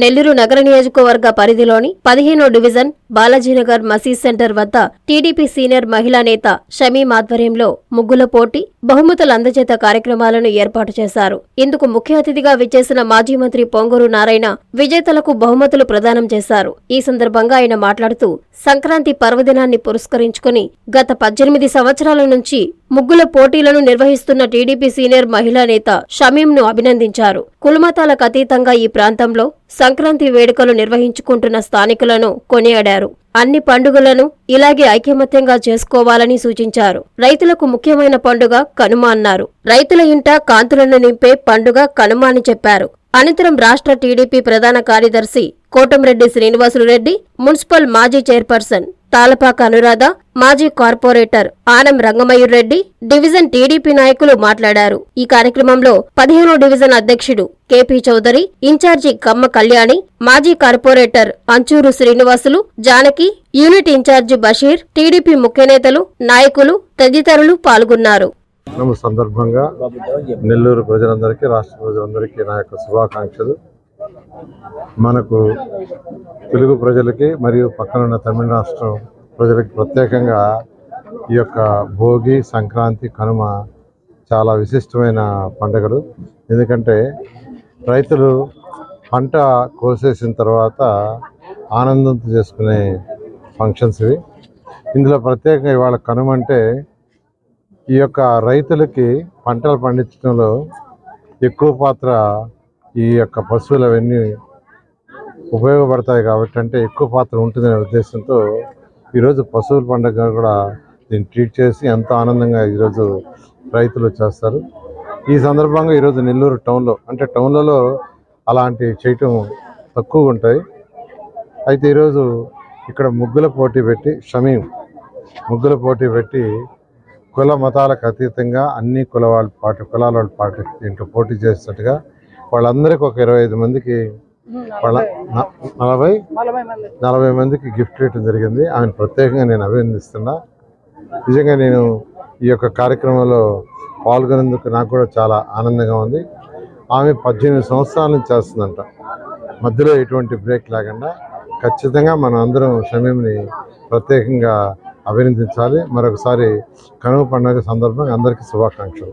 నెల్లూరు నగర నియోజకవర్గ పరిధిలోని పదిహేనో డివిజన్ బాలాజీనగర్ మసీద్ సెంటర్ వద్ద టీడీపీ సీనియర్ మహిళా నేత షమీం ఆధ్వర్యంలో ముగ్గుల పోటీ బహుమతుల అందజేత కార్యక్రమాలను ఏర్పాటు చేశారు. ఇందుకు ముఖ్య అతిథిగా విచ్చేసిన మాజీ మంత్రి పొంగూరు నారాయణ విజేతలకు బహుమతులు ప్రదానం చేశారు. ఈ సందర్భంగా ఆయన మాట్లాడుతూ సంక్రాంతి పర్వదినాన్ని పురస్కరించుకుని గత పద్దెనిమిది సంవత్సరాల నుంచి ముగ్గుల పోటీలను నిర్వహిస్తున్న టీడీపీ సీనియర్ మహిళా నేత షమీంను అభినందించారు. కులమతాలకు అతీతంగా ఈ ప్రాంతంలో సంక్రాంతి వేడుకలు నిర్వహించుకుంటున్న స్థానికులను కొనియాడారు. అన్ని పండుగలను ఇలాగే ఐకమత్యంగా చేసుకోవాలని సూచించారు. రైతులకు ముఖ్యమైన పండుగ కనుమ అన్నారు. రైతుల ఇంట కాంతులను నింపే పండుగ కనుమ అని చెప్పారు. అనంతరం రాష్ట్ర టీడీపీ ప్రధాన కార్యదర్శి కోటంరెడ్డి శ్రీనివాసులు రెడ్డి మున్సిపల్ మాజీ చైర్పర్సన్ తాలపాక అనురాధ మాజీ corporator Anam Rangamayur Reddy division TDP నాయకులు మాట్లాడారు. ఈ కార్యక్రమంలో పదిహేనో డివిజన్ అధ్యక్షుడు కేపీ చౌదరి ఇన్ఛార్జి కమ్మ కళ్యాణి మాజీ corporator Anchuru Srinivasulu Janaki unit incharge Basheer TDP ముఖ్యనేతలు నాయకులు తదితరులు పాల్గొన్నారు. సందర్భంగా నెల్లూరు ప్రజలందరికీ రాష్ట్ర ప్రజలందరికీ నా యొక్క శుభాకాంక్షలు. మనకు తెలుగు ప్రజలకి మరియు పక్కనున్న తమిళ రాష్ట్రం ప్రజలకి ప్రత్యేకంగా ఈ యొక్క భోగి సంక్రాంతి కనుమ చాలా విశిష్టమైన పండుగలు. ఎందుకంటే రైతులు పంట కోసేసిన తర్వాత ఆనందంతో చేసుకునే ఫంక్షన్స్ ఇవి. ఇందులో ప్రత్యేకంగా ఇవాళ కనుమ అంటే ఈ యొక్క రైతులకి పంటలు పండించడంలో ఎక్కువ పాత్ర ఈ యొక్క పశువులు అవన్నీ ఉపయోగపడతాయి కాబట్టి అంటే ఎక్కువ పాత్ర ఉంటుందనే ఉద్దేశంతో ఈరోజు పశువుల పండుగ కూడా దీన్ని ట్రీట్ చేసి ఎంతో ఆనందంగా ఈరోజు రైతులు చేస్తారు ఈ సందర్భంగా ఈరోజు నెల్లూరు టౌన్లో అంటే టౌన్లలో అలాంటి చేయటం తక్కువ ఉంటాయి. అయితే ఈరోజు ఇక్కడ ముగ్గుల పోటీ పెట్టి షమీం ముగ్గుల పోటీ పెట్టి కుల మతాలకు అతీతంగా అన్ని కుల పాటు కులాల వాళ్ళు పాటు దీంట్లో పోటీ చేసినట్టుగా వాళ్ళందరికీ ఒక ఇరవై ఐదు మందికి వాళ్ళ నలభై? నలభై మందికి గిఫ్ట్ ఇవ్వడం జరిగింది. ఆమెను ప్రత్యేకంగా నేను అభినందిస్తున్నా. నిజంగా నేను ఈ యొక్క కార్యక్రమంలో పాల్గొనేందుకు నాకు కూడా చాలా ఆనందంగా ఉంది. ఆమె పద్దెనిమిది సంవత్సరాల నుంచి చేస్తుందంట. మధ్యలో ఎటువంటి బ్రేక్ లేకుండా ఖచ్చితంగా మనం అందరం షమీంని ప్రత్యేకంగా అభినందించాలి. మరొకసారి కనుమ పండుగ సందర్భంగా అందరికీ శుభాకాంక్షలు.